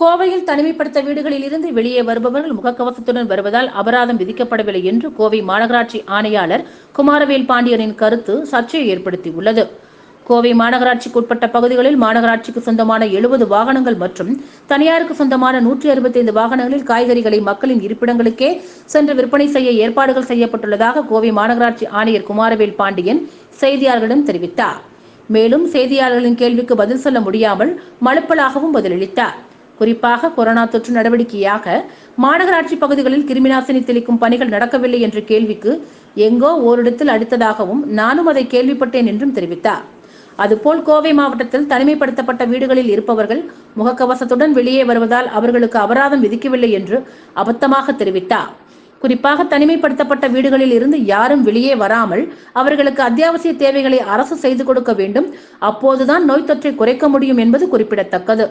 கோவையில் தனிமைப்படுத்த வீடுகளில் இருந்து வெளியே வருபவர்கள் முகக்கவசத்துடன் வருவதால் அபராதம் விதிக்கப்படவில்லை என்று கோவை மாநகராட்சி ஆணையாளர் குமாரவேல் பாண்டியனின் கருத்து சர்ச்சையை ஏற்படுத்தியுள்ளது. கோவை மாநகராட்சிக்கு பகுதிகளில் மாநகராட்சிக்கு சொந்தமான எழுபது வாகனங்கள் மற்றும் தனியாருக்கு சொந்தமான நூற்றி அறுபத்தைந்து வாகனங்களில் காய்கறிகளை மக்களின் இருப்பிடங்களுக்கே சென்று விற்பனை செய்ய ஏற்பாடுகள் செய்யப்பட்டுள்ளதாக கோவை மாநகராட்சி ஆணையர் குமாரவேல் பாண்டியன் செய்தியாளர்களிடம் தெரிவித்தார். மேலும் செய்தியாளர்களின் கேள்விக்கு பதில் சொல்ல முடியாமல் மழுப்பலாகவும் பதிலளித்தார். குறிப்பாக கொரோனா தொற்று நடவடிக்கையாக மாநகராட்சி பகுதிகளில் கிருமிநாசினி தெளிக்கும் பணிகள் நடக்கவில்லை என்ற கேள்விக்கு எங்கோ ஓரிடத்தில் அடித்ததாகவும் நானும் அதை கேள்விப்பட்டேன் என்றும் தெரிவித்தார். அதுபோல் கோவை மாவட்டத்தில் தனிமைப்படுத்தப்பட்ட வீடுகளில் இருப்பவர்கள் முகக்கவசத்துடன் வெளியே வருவதால் அவர்களுக்கு அபராதம் விதிக்கவில்லை என்று அபத்தமாக தெரிவித்தார். குறிப்பாக தனிமைப்படுத்தப்பட்ட வீடுகளில் இருந்து யாரும் வெளியே வராமல் அவர்களுக்கு அத்தியாவசிய தேவைகளை அரசு செய்து கொடுக்க வேண்டும். அப்போதுதான் நோய் தொற்றை குறைக்க முடியும் என்பது குறிப்பிடத்தக்கது.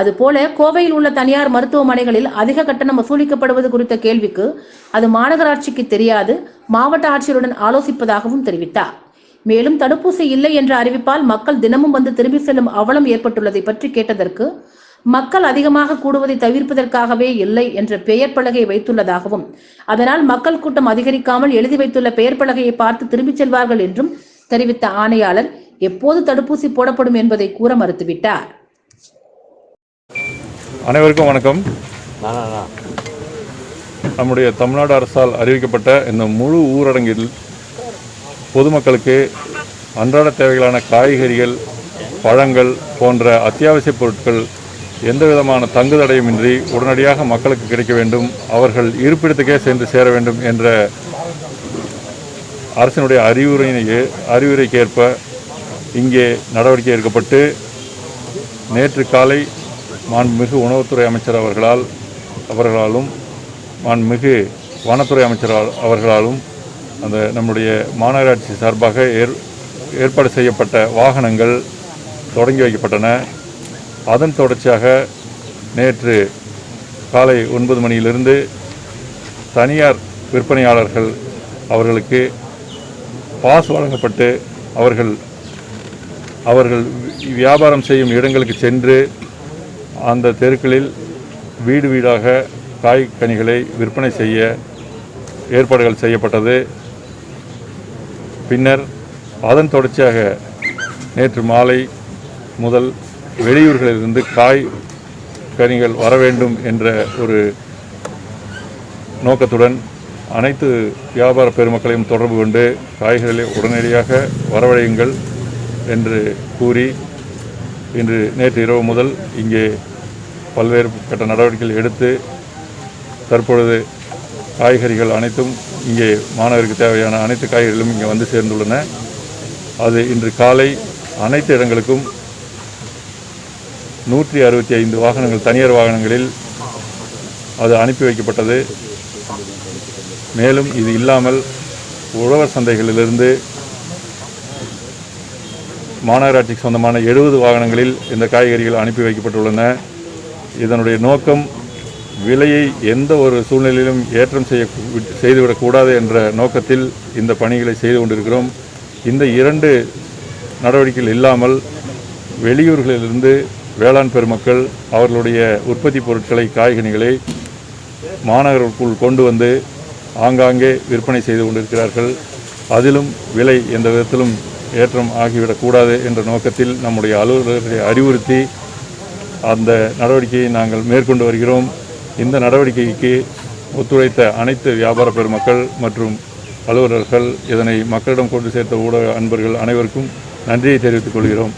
அதுபோல கோவையில் உள்ள தனியார் மருத்துவமனைகளில் அதிக கட்டணம் வசூலிக்கப்படுவது குறித்த கேள்விக்கு அது மாநகராட்சிக்கு தெரியாது மாவட்ட ஆட்சியருடன் ஆலோசிப்பதாகவும் தெரிவித்தார். மேலும் தடுப்பூசி இல்லை என்ற அறிவிப்பால் மக்கள் தினமும் வந்து திரும்பி செல்லும் அவலம் ஏற்பட்டுள்ளதை பற்றி கேட்டதற்கு மக்கள் அதிகமாக கூடுவதை தவிர்ப்பதற்காகவே இல்லை என்ற பெயர் பலகையை வைத்துள்ளதாகவும் அதனால் மக்கள் கூட்டம் அதிகரிக்காமல் எழுதி வைத்துள்ள பெயர் பலகையை பார்த்து திரும்பிச் செல்வார்கள் என்றும் தெரிவித்த ஆணையாளர் எப்போது தடுப்பூசி போடப்படும் என்பதை கூற மறுத்துவிட்டார். அனைவருக்கும் வணக்கம். நம்முடைய தமிழ்நாடு அரசால் அறிவிக்கப்பட்ட இந்த முழு ஊரடங்கில் பொதுமக்களுக்கு அன்றாட தேவைகளான காய்கறிகள் பழங்கள் போன்ற அத்தியாவசிய பொருட்கள் எந்த விதமான தங்குதடையுமின்றி உடனடியாக மக்களுக்கு கிடைக்க வேண்டும் அவர்கள் இருப்பிடத்துக்கே சென்று சேர வேண்டும் என்ற அரசினுடைய அறிவுரையினை அறிவுரைக்கு ஏற்ப இங்கே நடவடிக்கை எடுக்கப்பட்டு நேற்று காலை மாண்புமிகு உணவுத்துறை அமைச்சர் அவர்களால் அவர்களாலும் மாண்புமிகு வனத்துறை அமைச்சர் அவர்களாலும் அந்த நம்முடைய மாநகராட்சி சார்பாக ஏற் ஏற்பாடு செய்யப்பட்ட வாகனங்கள் தொடங்கி வைக்கப்பட்டன. அதன் தொடர்ச்சியாக நேற்று காலை ஒன்பது மணியிலிருந்து தனியார் விற்பனையாளர்கள் அவர்களுக்கு பாஸ் வழங்கப்பட்டு அவர்கள் அவர்கள் வியாபாரம் செய்யும் இடங்களுக்கு சென்று அந்த தெருக்களில் வீடு வீடாக காய் கனிகளை விற்பனை செய்ய ஏற்பாடுகள் செய்யப்பட்டது. பின்னர் அதன் தொடர்ச்சியாக நேற்று மாலை முதல் வெளியூர்களிலிருந்து காய் கனிகள் வர வேண்டும் என்ற ஒரு நோக்கத்துடன் அனைத்து வியாபார பெருமக்களையும் தொடர்பு கொண்டு காய்கறிகளை உடனடியாக வரவழையுங்கள் என்று கூறி இன்று நேற்று இரவு முதல் இங்கே பல்வேறு கட்ட நடவடிக்கைகள் எடுத்து தற்பொழுது காய்கறிகள் அனைத்தும் இங்கே மாணவருக்கு தேவையான அனைத்து காய்கறிகளும் இங்கே வந்து சேர்ந்துள்ளன. அது இன்று காலை அனைத்து இடங்களுக்கும் நூற்றி அறுபத்தி ஐந்து வாகனங்கள் தனியார் வாகனங்களில் அது அனுப்பி வைக்கப்பட்டது. மேலும் இது இல்லாமல் உழவர் சந்தைகளிலிருந்து மாநகராட்சிக்கு சொந்தமான எழுபது வாகனங்களில் இந்த காய்கறிகள் அனுப்பி வைக்கப்பட்டுள்ளன. இதனுடைய நோக்கம் விலையை எந்த ஒரு சூழ்நிலையிலும் ஏற்றம் செய்ய செய்துவிடக்கூடாது என்ற நோக்கத்தில் இந்த பணிகளை செய்து கொண்டிருக்கிறோம். இந்த இரண்டு நடவடிக்கைகள் இல்லாமல் வெளியூர்களிலிருந்து வேளாண் பெருமக்கள் அவர்களுடைய உற்பத்தி பொருட்களை காய்கனிகளை மாநகருக்குள் கொண்டு வந்து ஆங்காங்கே விற்பனை செய்து கொண்டிருக்கிறார்கள். அதிலும் விலை எந்த விதத்திலும் ஏற்றம் ஆகிவிடக்கூடாது என்ற நோக்கத்தில் நம்முடைய அலுவலர்களை அறிவுறுத்தி அந்த நடவடிக்கையை நாங்கள் மேற்கொண்டு வருகிறோம். இந்த நடவடிக்கைக்கு ஒத்துழைத்த அனைத்து வியாபார பெருமக்கள் மற்றும் அலுவலர்கள் இதனை மக்களிடம் கொண்டு சேர்த்த ஊடக அன்பர்கள் அனைவருக்கும் நன்றியை தெரிவித்துக் கொள்கிறோம்.